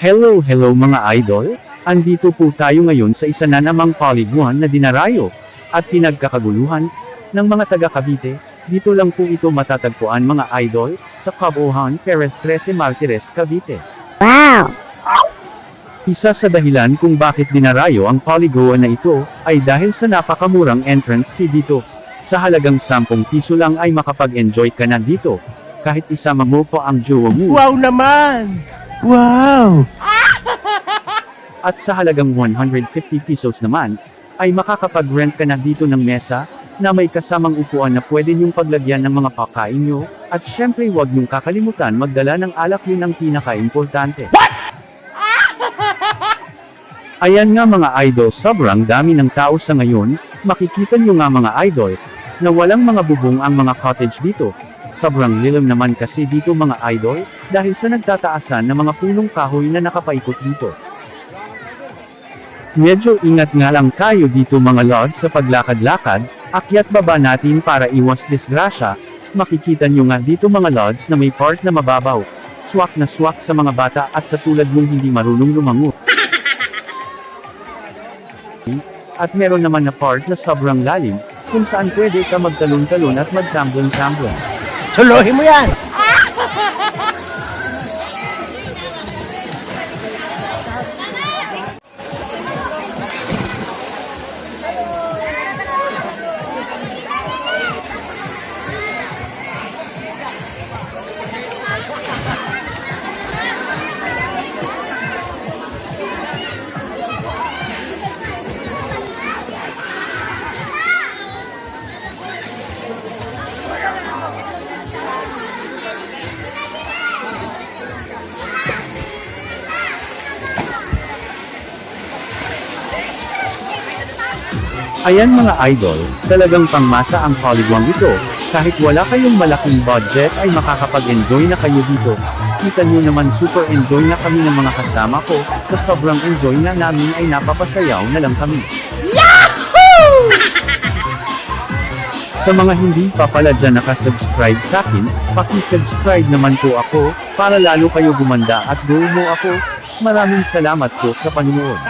Hello hello mga idol, andito po tayo ngayon sa isa na namang polygon na dinarayo, at pinagkakaguluhan, ng mga taga Cavite, dito lang po ito matatagpuan mga idol, sa Cabohan Perez 13 Martires Cavite. Wow! Isa sa dahilan kung bakit dinarayo ang polygon na ito, ay dahil sa napakamurang entrance fee dito. Sa halagang 10 piso lang ay makapag-enjoy ka na dito, kahit isama mo pa ang jowa mo. Wow naman! Wow! At sa halagang 150 pesos naman, ay makakapag-rent ka na dito ng mesa, na may kasamang upuan na pwede niyong paglagyan ng mga pagkain niyo, at syempre huwag niyong kakalimutan magdala ng alak yun ang pinaka-importante. Ayan nga mga idol sobrang dami ng tao sa ngayon, makikita niyo nga mga idol, na walang mga bubong ang mga cottage dito. Sobrang lilim naman kasi dito mga idol, dahil sa nagtataasan na mga punong kahoy na nakapaikot dito. Medyo ingat nga lang tayo dito mga lods sa paglakad-lakad, akyat baba natin para iwas disgrasya, makikita nyo nga dito mga lods na may part na mababaw, swak na swak sa mga bata at sa tulad mong hindi marunong lumango. At meron naman na part na sobrang lalim, kung saan pwede ka magtalon-talon at magtamblon-tamblon. Suluhin mo yan! Ayan mga idol, talagang pangmasa ang Polygon ito, kahit wala kayong malaking budget ay makakapag-enjoy na kayo dito. Kita nyo naman super enjoy na kami ng mga kasama ko, sa sobrang enjoy na namin ay napapasayaw na lang kami. Sa mga hindi pa pala dyan nakasubscribe sa akin, paki-subscribe naman po ako, para lalo kayo gumanda at go mo ako. Maraming salamat po sa panunood.